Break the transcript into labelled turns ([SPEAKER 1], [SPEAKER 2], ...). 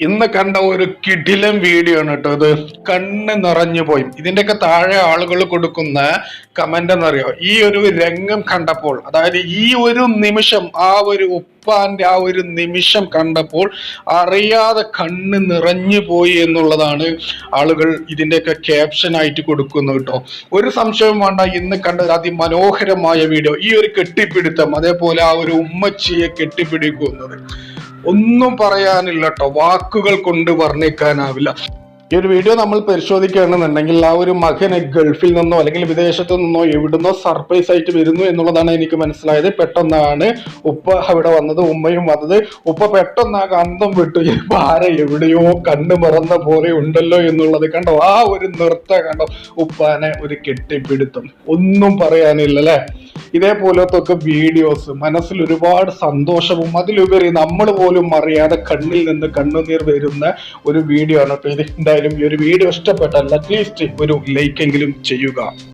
[SPEAKER 1] ഇന്ന് കണ്ട ഒരു കിടിലം വീഡിയോ ആണ് കേട്ടോ ഇത്. കണ്ണ് നിറഞ്ഞു പോയി. ഇതിന്റെയൊക്കെ താഴെ ആളുകൾ കൊടുക്കുന്ന കമന്റ് എന്നറിയോ? ഈ ഒരു രംഗം കണ്ടപ്പോൾ അതായത് ഈ ഒരു നിമിഷം ആ ഒരു ഉപ്പാന്റെ ആ ഒരു നിമിഷം കണ്ടപ്പോൾ അറിയാതെ കണ്ണ് നിറഞ്ഞു പോയി എന്നുള്ളതാണ് ആളുകൾ ഇതിന്റെയൊക്കെ ക്യാപ്ഷൻ ആയിട്ട് കൊടുക്കുന്നത് കേട്ടോ. ഒരു സംശയവും വേണ്ട ഇന്ന് കണ്ട അതിമനോഹരമായ വീഡിയോ ഈ ഒരു കെട്ടിപ്പിടുത്തം അതേപോലെ ആ ഒരു ഉമ്മച്ചിയെ കെട്ടിപ്പിടിക്കുന്നത്. ഒന്നും പറയാനില്ല കേട്ടോ വാക്കുകൾ കൊണ്ട് വർണിക്കാനാവില്ല. ഈ ഒരു വീഡിയോ നമ്മൾ പരിശോധിക്കുകയാണെന്നുണ്ടെങ്കിൽ ആ ഒരു മകനെ ഗൾഫിൽ നിന്നോ അല്ലെങ്കിൽ വിദേശത്തു നിന്നോ എവിടുന്നോ സർപ്രൈസ് ആയിട്ട് വരുന്നു എന്നുള്ളതാണ് എനിക്ക് മനസ്സിലായത്. പെട്ടെന്നാണ് ഉപ്പ അവിടെ വന്നത് ഉമ്മയും വന്നത്. ഉപ്പ പെട്ടെന്ന് ആ കന്തം വിട്ടു. ഭാര എവിടെയോ കണ്ണു മറന്ന പോലെ ഉണ്ടല്ലോ എന്നുള്ളത് കണ്ടോ? ആ ഒരു നൃത്തം കണ്ടോ? ഉപ്പാനെ ഒരു കെട്ടിപ്പിടുത്തം. ഒന്നും പറയാനില്ല അല്ലെ ഇതേപോലത്തെ ഒക്കെ വീഡിയോസ് മനസ്സിൽ ഒരുപാട് സന്തോഷവും അതിലുപരി നമ്മൾ പോലും അറിയാതെ കണ്ണിൽ നിന്ന് കണ്ണുനീർ വരുന്ന ഒരു വീഡിയോ ആണ്. അപ്പൊ ഇത് എന്തായാലും ഈ ഒരു വീഡിയോ ഇഷ്ടപ്പെട്ടാൽ അറ്റ്ലീസ്റ്റ് ഒരു ലൈക്ക് എങ്കിലും ചെയ്യുക.